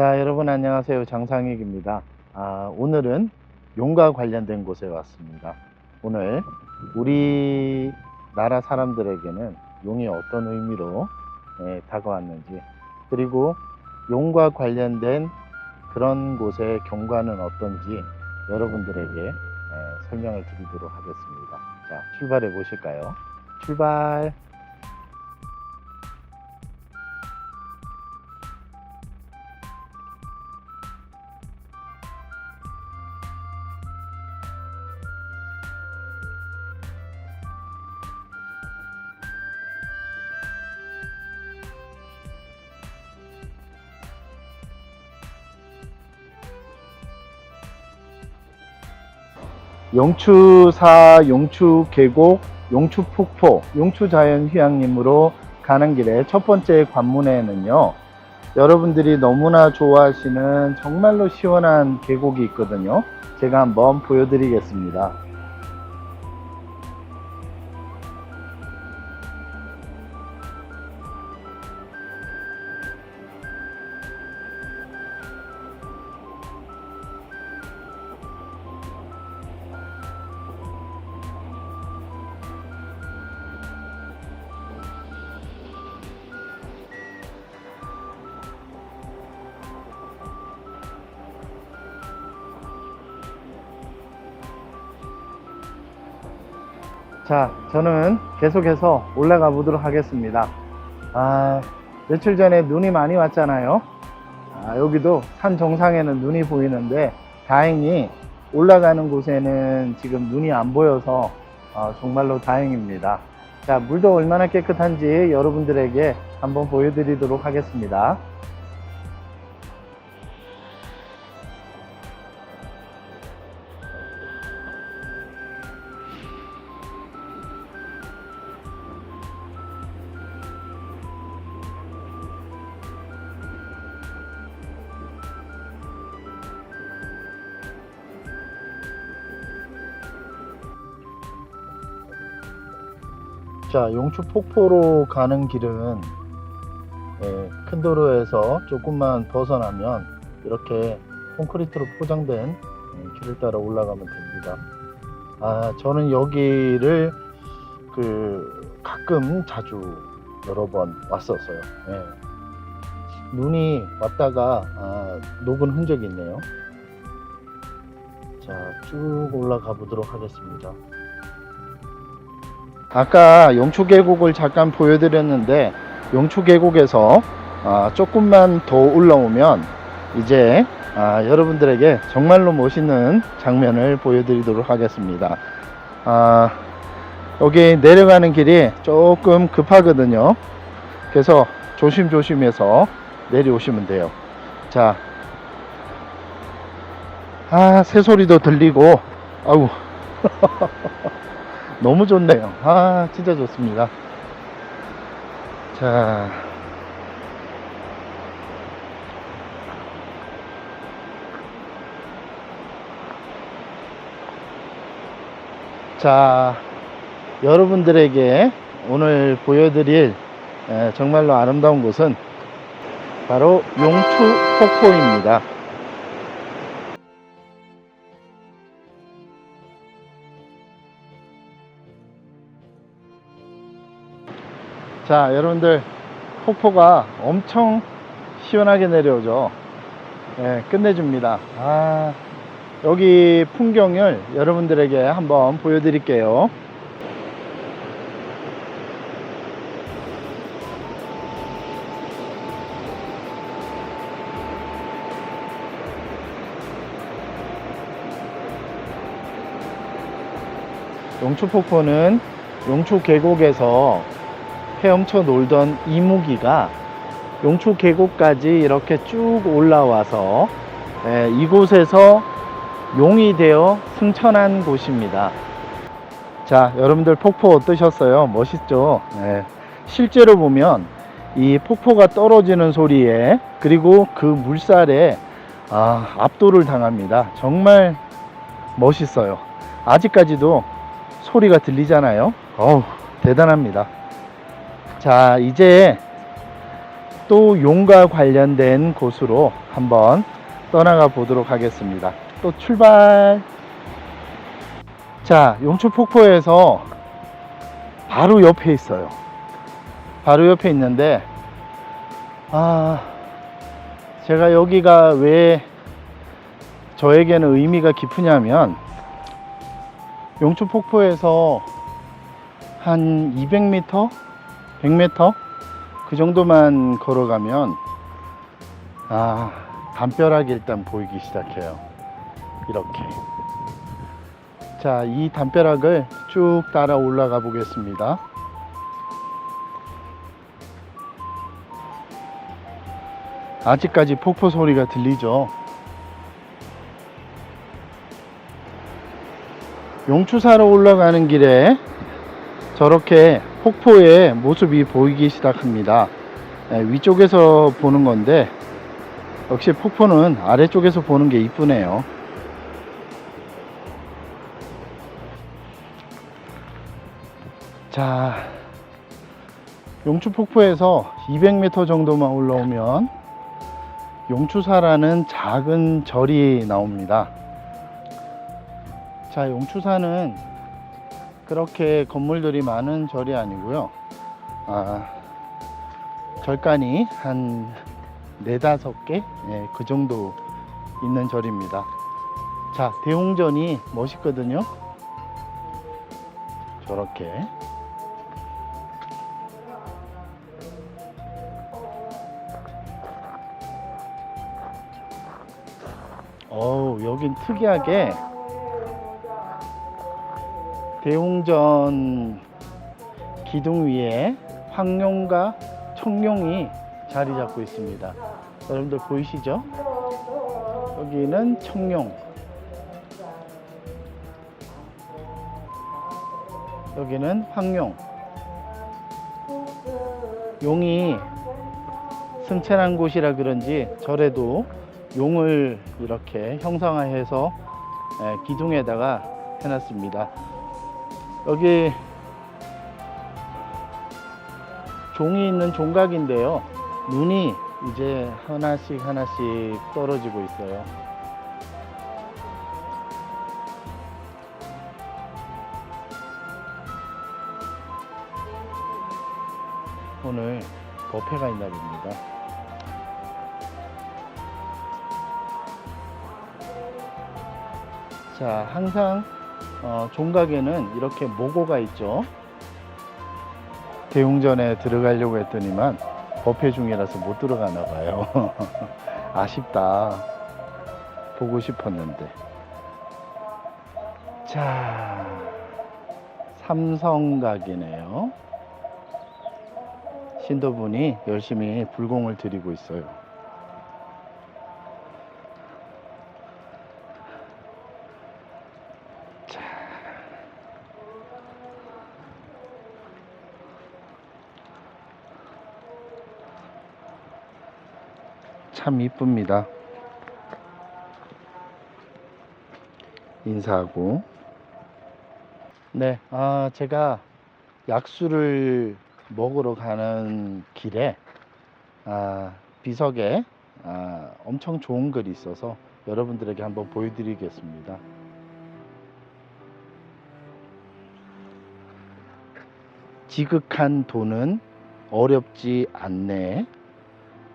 자, 여러분 안녕하세요. 장상익입니다. 아, 오늘은 용과 관련된 곳에 왔습니다. 오늘 우리나라 사람들에게는 용이 어떤 의미로 예, 다가왔는지 그리고 용과 관련된 그런 곳의 경관은 어떤지 여러분들에게 예, 설명을 드리도록 하겠습니다. 자, 출발해 보실까요? 출발! 용추사, 용추 계곡, 용추 폭포, 용추 자연휴양림으로 가는 길에 첫 번째 관문에는요, 여러분들이 너무나 좋아하시는 정말로 시원한 계곡이 있거든요. 제가 한번 보여드리겠습니다. 자, 저는 계속해서 올라가 보도록 하겠습니다. 아, 며칠 전에 눈이 많이 왔잖아요. 아, 여기도 산 정상에는 눈이 보이는데 다행히 올라가는 곳에는 지금 눈이 안 보여서 어, 정말로 다행입니다. 자, 물도 얼마나 깨끗한지 여러분들에게 한번 보여드리도록 하겠습니다. 자, 용추 폭포로 가는 길은 예, 큰 도로에서 조금만 벗어나면 이렇게 콘크리트로 포장된 예, 길을 따라 올라가면 됩니다. 아, 저는 여기를 그 가끔 자주 여러 번 왔었어요. 예. 눈이 왔다가 아, 녹은 흔적이 있네요. 자, 쭉 올라가 보도록 하겠습니다. 아까 용초 계곡을 잠깐 보여드렸는데 용초 계곡에서 아, 조금만 더 올라오면 이제 아, 여러분들에게 정말로 멋있는 장면을 보여드리도록 하겠습니다. 아, 여기 내려가는 길이 조금 급하거든요. 그래서 조심조심해서 내려오시면 돼요. 자, 아, 새소리도 들리고, 아우. 너무 좋네요. 아, 진짜 좋습니다. 자. 자, 여러분들에게 오늘 보여드릴 에, 정말로 아름다운 곳은 바로 용추 폭포입니다. 자, 여러분들 폭포가 엄청 시원하게 내려오죠. 예, 끝내줍니다. 아, 여기 풍경을 여러분들에게 한번 보여드릴게요. 용초폭포는 용초 계곡에서 헤엄쳐 놀던 이무기가 용초 계곡까지 이렇게 쭉 올라와서 예, 이곳에서 용이 되어 승천한 곳입니다. 자, 여러분들 폭포 어떠셨어요? 멋있죠? 예, 실제로 보면 이 폭포가 떨어지는 소리에 그리고 그 물살에 아, 압도를 당합니다. 정말 멋있어요. 아직까지도 소리가 들리잖아요. 어우, 대단합니다. 자, 이제 또 용과 관련된 곳으로 한번 떠나가 보도록 하겠습니다. 또 출발! 자, 용추 폭포에서 바로 옆에 있어요. 바로 옆에 있는데, 아, 제가 여기가 왜 저에게는 의미가 깊으냐면, 용추 폭포에서 한 200m? 100m? 그 정도만 걸어가면, 아, 담벼락이 일단 보이기 시작해요. 이렇게. 자, 이 담벼락을 쭉 따라 올라가 보겠습니다. 아직까지 폭포 소리가 들리죠? 용추사로 올라가는 길에 저렇게 폭포의 모습이 보이기 시작합니다. 예, 위쪽에서 보는 건데, 역시 폭포는 아래쪽에서 보는 게 이쁘네요. 자, 용추 폭포에서 200m 정도만 올라오면 용추사라는 작은 절이 나옵니다. 자, 용추사는 그렇게 건물들이 많은 절이 아니고요. 아, 절간이 한 네다섯 개? 예, 그 정도 있는 절입니다. 자, 대웅전이 멋있거든요. 저렇게. 어우, 여긴 특이하게 대웅전 기둥 위에 황룡과 청룡이 자리 잡고 있습니다. 여러분들 보이시죠? 여기는 청룡. 여기는 황룡. 용이 승천한 곳이라 그런지 절에도 용을 이렇게 형상화해서 예, 기둥에다가 해놨습니다. 여기 종이 있는 종각인데요. 눈이 이제 하나씩 하나씩 떨어지고 있어요. 오늘 법회가 있날입니다. 자, 항상 어, 종각에는 이렇게 모고가 있죠. 대웅전에 들어가려고 했더니만 법회 중이라서 못 들어가나 봐요. 아쉽다. 보고 싶었는데. 자, 삼성각이네요. 신도분이 열심히 불공을 드리고 있어요. 참 이쁩니다. 인사하고. 네, 아, 제가 약수를 먹으러 가는 길에 아, 비석에 아, 엄청 좋은 글이 있어서 여러분들에게 한번 보여드리겠습니다. 지극한 돈은 어렵지 않네.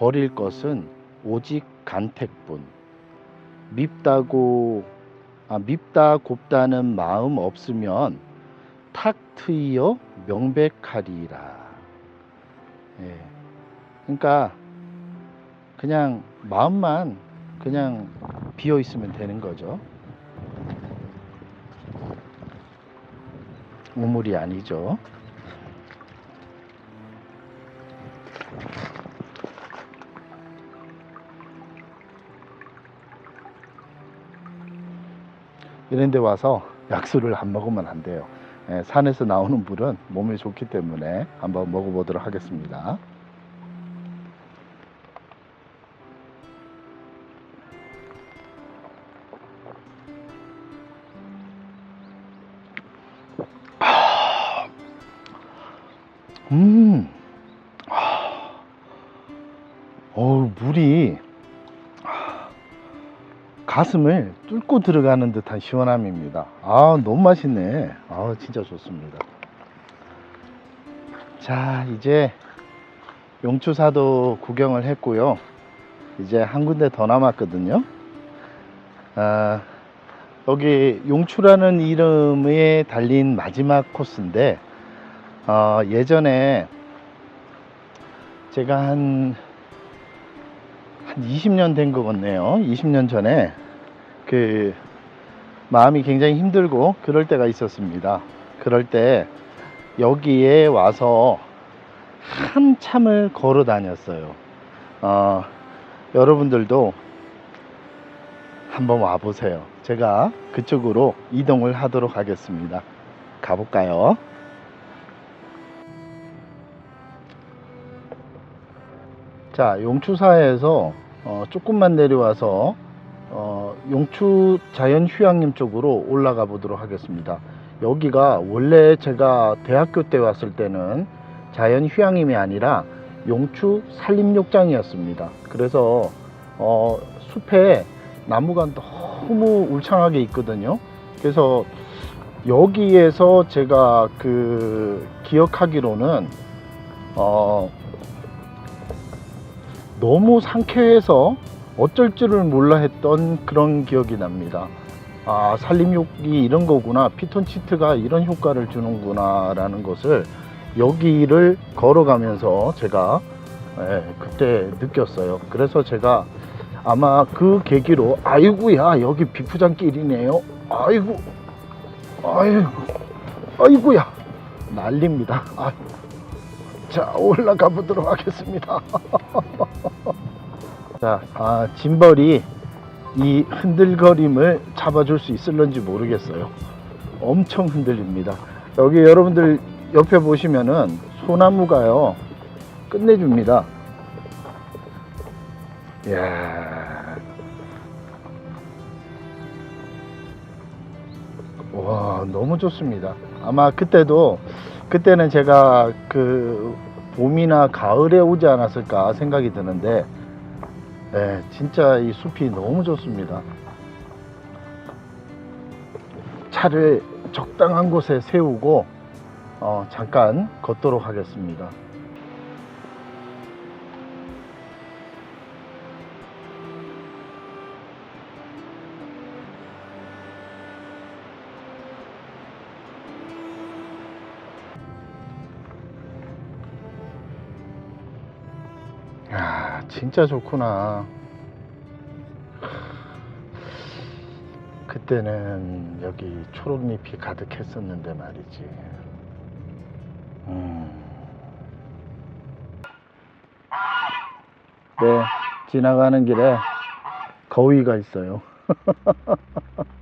버릴 것은 오직 간택뿐. 밉다고 아, 밉다 곱다는 마음 없으면 탁 트이어 명백하리라. 예. 그러니까 그냥 마음만 그냥 비어 있으면 되는 거죠. 우물이 아니죠. 이런 데 와서 약수를 안 먹으면 안 돼요. 예, 산에서 나오는 물은 몸에 좋기 때문에 한번 먹어보도록 하겠습니다. 가슴을 뚫고 들어가는 듯한 시원함입니다. 아, 너무 맛있네. 아, 진짜 좋습니다. 자, 이제 용추사도 구경을 했고요. 이제 한 군데 더 남았거든요. 아, 여기 용추라는 이름에 달린 마지막 코스인데, 어, 예전에 제가 한, 한 20년 된 것 같네요. 20년 전에 그 마음이 굉장히 힘들고 그럴 때가 있었습니다. 그럴 때 여기에 와서 한참을 걸어 다녔어요. 어, 여러분들도 한번 와보세요. 제가 그쪽으로 이동을 하도록 하겠습니다. 가볼까요? 자, 용추사에서 어, 조금만 내려와서 어, 용추 자연 휴양림 쪽으로 올라가 보도록 하겠습니다. 여기가 원래 제가 대학교 때 왔을 때는 자연 휴양림이 아니라 용추 산림욕장이었습니다. 그래서 어, 숲에 나무가 너무 울창하게 있거든요. 그래서 여기에서 제가 그 기억하기로는 어, 너무 상쾌해서 어쩔 줄을 몰라 했던 그런 기억이 납니다. 아, 산림욕이 이런 거구나. 피톤치트가 이런 효과를 주는구나. 라는 것을 여기를 걸어가면서 제가 예, 그때 느꼈어요. 그래서 제가 아마 그 계기로 아이고야 여기 비프장길이네요. 아이고 아이고 아이고야 난립니다. 아, 자 올라가 보도록 하겠습니다. 자, 아, 짐벌이 이 흔들거림을 잡아줄 수 있을런지 모르겠어요. 엄청 흔들립니다. 여기 여러분들 옆에 보시면은 소나무가요, 끝내줍니다. 이야. 와, 너무 좋습니다. 아마 그때도, 그때는 제가 그 봄이나 가을에 오지 않았을까 생각이 드는데, 네, 진짜 이 숲이 너무 좋습니다. 차를 적당한 곳에 세우고 어, 잠깐 걷도록 하겠습니다. 진짜 좋구나. 그때는 여기 초록잎이 가득했었는데 말이지. 음. 네, 지나가는 길에 거위가 있어요.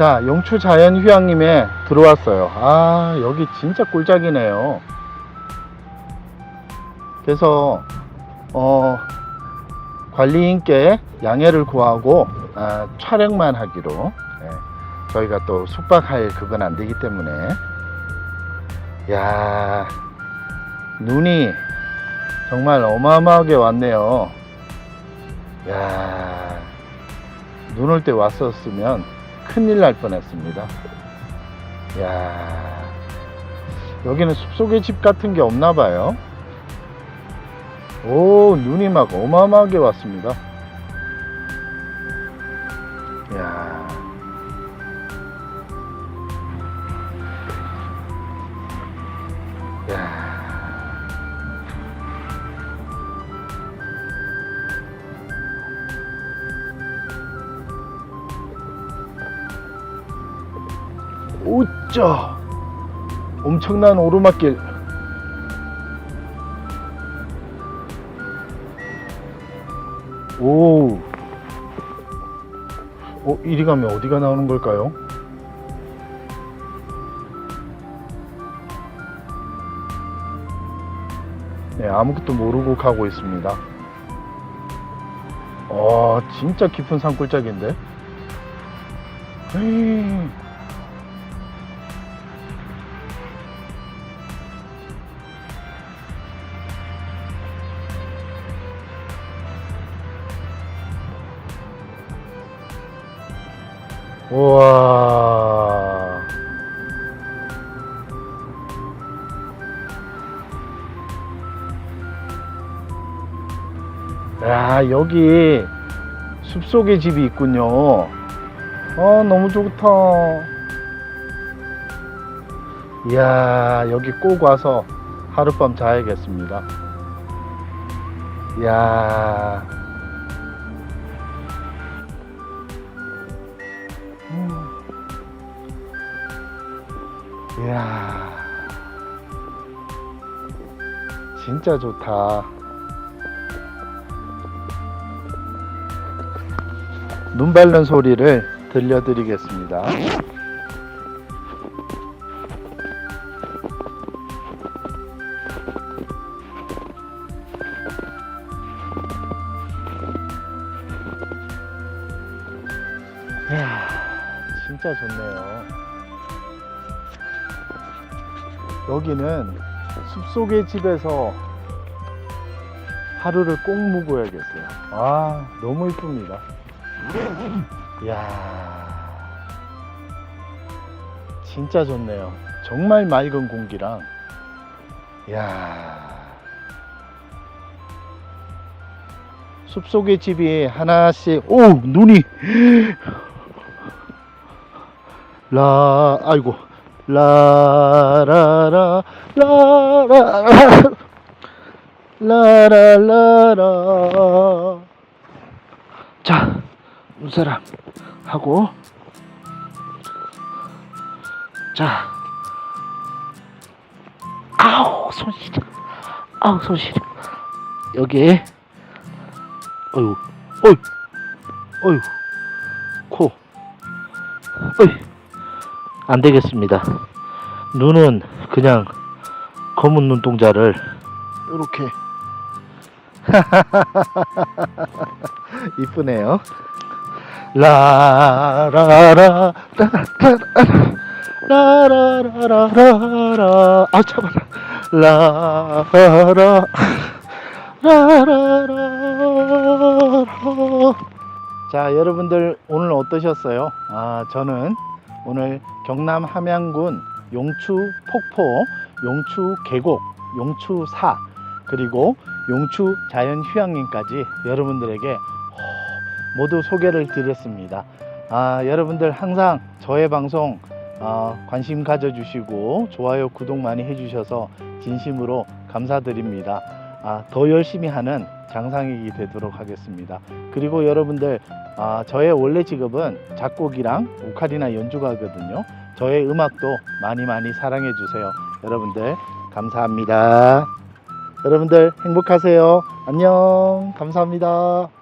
자, 용추 자연휴양림에 들어왔어요. 아, 여기 진짜 꿀짝이네요. 그래서, 어, 관리인께 양해를 구하고, 아, 촬영만 하기로, 예, 저희가 또 숙박할 그건 안 되기 때문에, 야 눈이 정말 어마어마하게 왔네요. 야 눈 올 때 왔었으면 큰일 날 뻔했습니다. 야 여기는 숲속의 집 같은 게 없나 봐요. 오, 눈이 막 어마어마하게 왔습니다. 오짜 엄청난 오르막길 오 어, 이리 가면 어디가 나오는 걸까요? 네, 아무것도 모르고 가고 있습니다. 와, 진짜 깊은 산골짜기인데? 헤이. 우와. 야, 여기 숲속에 집이 있군요. 어, 너무 좋다. 이야, 여기 꼭 와서 하룻밤 자야겠습니다. 이야. 이야. 진짜 좋다. 눈 밟는 소리를 들려드리겠습니다. 이야, 진짜 좋네요. 여기는 숲속의 집에서 하루를 꼭 묵어야겠어요. 아, 너무 이쁩니다. 이야 진짜 좋네요 정말 맑은 공기랑 이야 숲속의 집이 하나씩 오 눈이 라 아이고 라라 라 라라 라라라라. 자 눈사람 하고. 자. 아우 손 시려 아우 손 시려 여기에 어휴 어휴 어휴 코. 어휴 안 되겠습니다. 눈은 그냥 검은 눈동자를 이렇게. 이쁘네요. 라라라 라라라라라라 아 참아라 라라 라 라라라. 자 여러분들 오늘 어떠셨어요? 아 저는 오늘 경남 함양군 용추 폭포 용추 계곡 용추 사 그리고 용추 자연 휴양림까지 여러분들에게 모두 소개를 드렸습니다. 아, 여러분들 항상 저의 방송 아, 관심 가져주시고 좋아요, 구독 많이 해주셔서 진심으로 감사드립니다. 아, 더 열심히 하는 장상익이 되도록 하겠습니다. 그리고 여러분들 아, 저의 원래 직업은 작곡이랑 오카리나 연주가거든요. 저의 음악도 많이 많이 사랑해 주세요. 여러분들 감사합니다. 여러분들 행복하세요. 안녕. 감사합니다.